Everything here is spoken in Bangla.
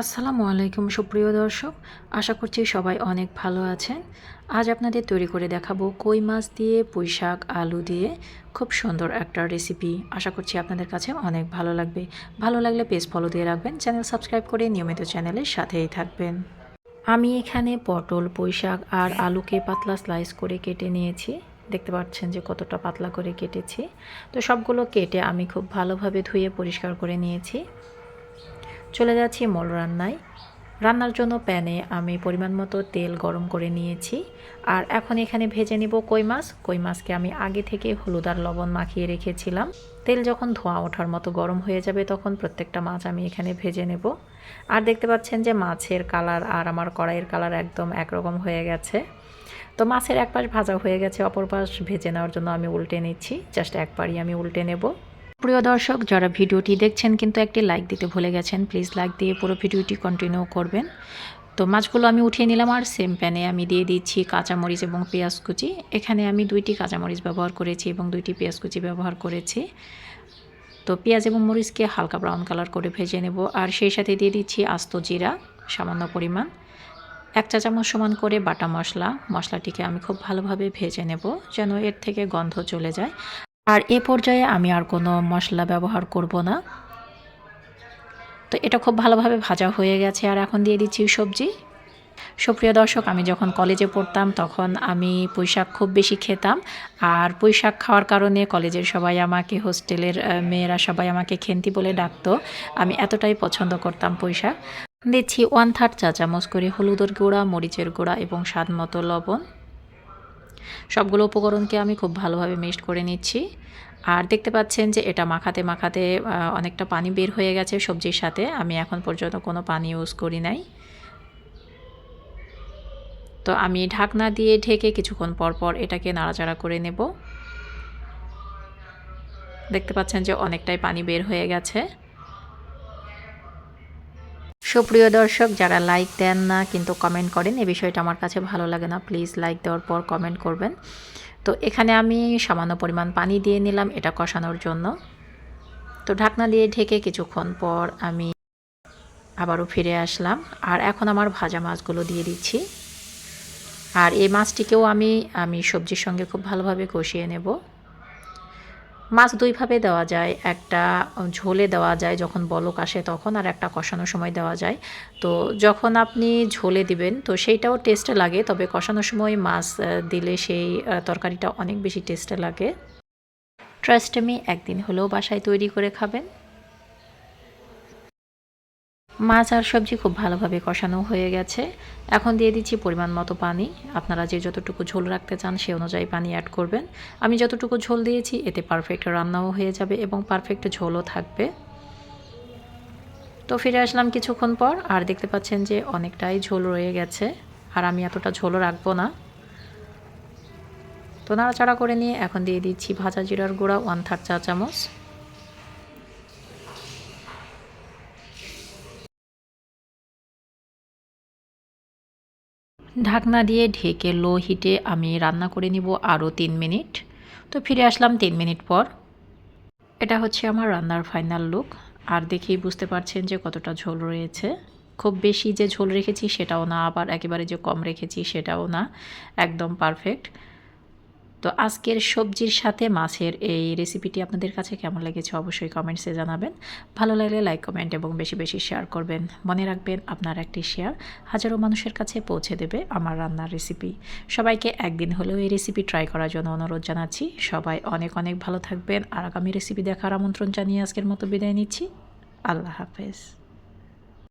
আসসালামু আলাইকুম, সুপ্রিয় দর্শক। আশা করছি সবাই অনেক ভালো আছেন। আজ আপনাদের তৈরি করে দেখাবো কই মাছ দিয়ে পুঁই শাক আলু দিয়ে খুব সুন্দর একটা রেসিপি আশা করছি আপনাদের কাছে অনেক ভালো লাগবে। ভালো লাগলে পেজ ফলো দিয়ে রাখবেন চ্যানেল সাবস্ক্রাইব করে নিয়মিত চ্যানেলের সাথেই থাকবেন। আমি এখানে পটল পুঁই শাক আর আলুকে পাতলা স্লাইস করে কেটে নিয়েছি। দেখতে পাচ্ছেন যে কতটা পাতলা করে কেটেছি। তো সবগুলো কেটে আমি খুব ভালোভাবে ধুয়ে পরিষ্কার করে নিয়েছি। চলে যাচ্ছি মল রান্নায়। রান্নার জন্য প্যানে আমি পরিমাণ মতো তেল গরম করে নিয়েছি। আর এখন এখানে ভেজে নিব কই মাছ। কই মাছকে আমি আগে থেকে হলুদ আর লবণ মাখিয়ে রেখেছিলাম। তেল যখন ধোঁয়া ওঠার মতো গরম হয়ে যাবে তখন প্রত্যেকটা মাছ আমি এখানে ভেজে নেব। আর দেখতে পাচ্ছেন যে মাছের কালার আর আমার কড়াইয়ের কালার একদম একরকম হয়ে গেছে। তো মাছের এক পাশ ভাজা হয়ে গেছে, অপর পাশ ভেজে নেওয়ার জন্য আমি উল্টে নিচ্ছি। জাস্ট একবারই আমি উল্টে নেব। প্রিয় দর্শক, যারা ভিডিওটি দেখছেন কিন্তু একটি লাইক দিতে ভুলে গেছেন প্লিজ লাইক দিয়ে পুরো ভিডিওটি কন্টিনিউ করবেন। তো মাছগুলো আমি উঠিয়ে নিলাম আর সেম প্যানে আমি দিয়ে দিচ্ছি কাঁচামরিচ এবং পেঁয়াজ কুচি। এখানে আমি দুইটি কাঁচামরিচ ব্যবহার করেছি এবং দুইটি পেঁয়াজ কুচি ব্যবহার করেছি। তো পেঁয়াজ এবং মরিচকে হালকা ব্রাউন কালার করে ভেজে নেব আর সেই সাথে দিয়ে দিচ্ছি আস্ত জিরা, সামান্য পরিমাণ। এক চা চামচ সমান করে বাটা মশলা। মশলাটিকে আমি খুব ভালোভাবে ভেজে নেব যেন এর থেকে গন্ধ চলে যায়। আর এ পর্যায়ে আমি আর কোনো মশলা ব্যবহার করব না। তো এটা খুব ভালোভাবে ভাজা হয়ে গেছে। আর এখন দিয়ে দিচ্ছি সবজি। সুপ্রিয় দর্শক, আমি যখন কলেজে পড়তাম তখন আমি পুঁইশাক খুব বেশি খেতাম। আর পুঁইশাক খাওয়ার কারণে কলেজের সবাই আমাকে, হোস্টেলের মেয়েরা সবাই আমাকে খেন্তি বলে ডাকতো। আমি এতটাই পছন্দ করতাম পুঁইশাক। দিচ্ছি ওয়ান থার্ড চা চামচ করে হলুদের গুঁড়া, মরিচের গুঁড়া এবং স্বাদ মতো লবণ। সবগুলো উপকরণকে আমি খুব ভালোভাবে মিক্সড করে নিচ্ছি। আর দেখতে পাচ্ছেন যে এটা মাখাতে মাখাতে অনেকটা পানি বের হয়ে গেছে সবজির সাথে। আমি এখন পর্যন্ত কোনো পানি ইউজ করি নাই। তো আমি ঢাকনা দিয়ে ঢেকে কিছুক্ষণ পর পর এটাকে নাড়াচাড়া করে নেব। দেখতে পাচ্ছেন যে অনেকটাই পানি বের হয়ে গেছে। সুপ্রিয় দর্শক, যারা লাইক দেন না কিন্তু কমেন্ট করেন এ বিষয়টা আমার কাছে ভালো লাগে না প্লিজ লাইক দেওয়ার পর কমেন্ট করবেন। তো এখানে আমি সামান্য পরিমাণ পানি দিয়ে নিলাম, এটা কষানোর জন্য। তো ঢাকনা দিয়ে ঢেকে কিছুক্ষণ পর আমি আবারও ফিরে আসলাম। আর এখন আমার ভাজা মাছগুলো দিয়ে দিচ্ছি। আর এই মাছটিকেও আমি আমি সবজির সঙ্গে খুব ভালোভাবে কষিয়ে নেব। মাছ দুইভাবে দেওয়া যায়, একটা ঝোলে দেওয়া যায় যখন বলক আসে তখন আর একটা কষানোর সময় দেওয়া যায়। তো যখন আপনি ঝোলে দিবেন, তো সেইটাও টেস্টে লাগে, তবে কষানোর সময় মাছ দিলে সেই তরকারিটা অনেক বেশি টেস্টে লাগে। ট্রাস্ট আমি একদিন হলেও বাসায় তৈরি করে খাবেন। মাছ আর সবজি খুব ভালোভাবে কষানো হয়ে গেছে। এখন দিয়ে দিচ্ছি পরিমাণ মতো পানি। আপনারা যে যতটুকু ঝোল রাখতে চান সে অনুযায়ী পানি অ্যাড করবেন। আমি যতটুকু ঝোল দিয়েছি, এতে পারফেক্ট রান্নাও হয়ে যাবে এবং পারফেক্ট ঝোলও থাকবে। তো ফিরে আসলাম কিছুক্ষণ পর, আর দেখতে পাচ্ছেন যে অনেকটাই ঝোল রয়ে গেছে, আর আমি এতটা ঝোলও রাখব না। তো নাড়াচাড়া করে নিয়ে এখন দিয়ে দিচ্ছি ভাজা জিরার গুঁড়া ওয়ান থার্ড চা চামচ ঢাকনা দিয়ে ঢেকে লো হিটে আমি রান্না করে নিব আরও তিন মিনিট। তো ফিরে আসলাম তিন মিনিট পর। এটা হচ্ছে আমার রান্নার ফাইনাল লুক। আর দেখেই বুঝতে পারছেন যে কতটা ঝোল রয়েছে। খুব বেশি যে ঝোল রেখেছি সেটাও না, আবার একেবারে যে কম রেখেছি সেটাও না। একদম পারফেক্ট। তো আজকের সবজির সাথে মাছের এই রেসিপিটি আপনাদের কাছে কেমন লেগেছে অবশ্যই কমেন্টসে জানাবেন। ভালো লাগলে লাইক কমেন্ট এবং বেশি বেশি শেয়ার করবেন। মনে রাখবেন আপনার একটি শেয়ার হাজারো মানুষের কাছে পৌঁছে দেবে আমার রান্নার রেসিপি সবাইকে একদিন হলেও এই রেসিপি ট্রাই করার জন্য অনুরোধ জানাচ্ছি। সবাই অনেক অনেক ভালো থাকবেন। আর আগামী রেসিপি দেখার আমন্ত্রণ জানিয়ে আজকের মতো বিদায় নিচ্ছি। আল্লাহ হাফেজ।